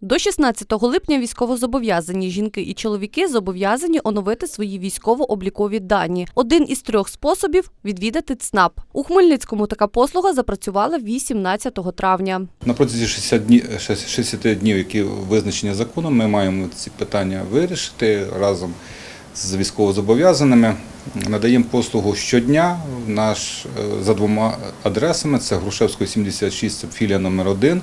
До 16 липня військовозобов'язані жінки і чоловіки зобов'язані оновити свої військово-облікові дані. Один із трьох способів відвідати ЦНАП. У Хмельницькому така послуга запрацювала 18 травня. На протязі 60 днів, 60 днів, які визначені законом, ми маємо ці питання вирішити разом з військовозобов'язаними. Надаємо послугу щодня наш, е, за двома адресами. Це Грушевського 76, це філія номер 1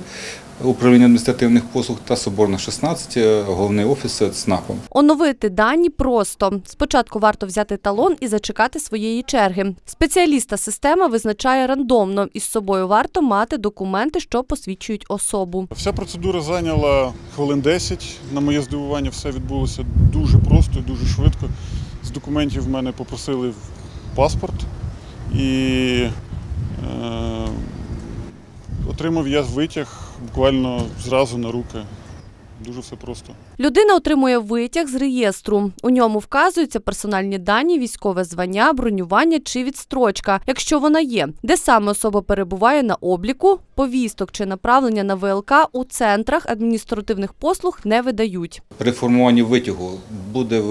управління адміністративних послуг та Соборна 16, е, головний офіс ЦНАПу. Оновити дані просто. Спочатку варто взяти талон і зачекати своєї черги. Спеціаліста система визначає рандомно. Із собою варто мати документи, що посвідчують особу. Вся процедура зайняла хвилин 10. На моє здивування, все відбулося дуже просто і дуже швидко. З документів в мене попросили паспорт і е, отримав я витяг буквально зразу на руки. Дуже все просто. Людина отримує витяг з реєстру. У ньому вказуються персональні дані, військове звання, бронювання чи відстрочка, якщо вона є, де саме особа перебуває на обліку, повісток чи направлення на ВЛК у центрах адміністративних послуг не видають. При формуванні витягу буде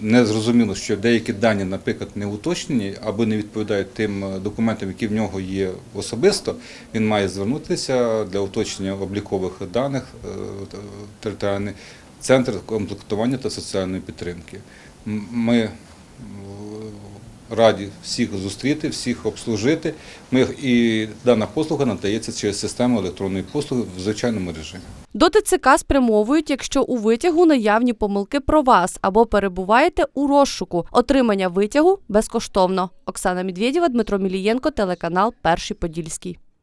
незрозуміло, що деякі дані, наприклад, не уточнені або не відповідають тим е, документам, які в нього є особисто. Він має звернутися для уточнення облікових даних е, т- територіальний центр комплектування та соціальної підтримки. Ми раді всіх зустріти, всіх обслужити. Ми і дана послуга надається через систему електронної послуги в звичайному режимі. До ТЦК спрямовують, якщо у витягу наявні помилки про вас або перебуваєте у розшуку. Отримання витягу безкоштовно. Оксана Медведєва, Дмитро Мілієнко, телеканал Перший Подільський.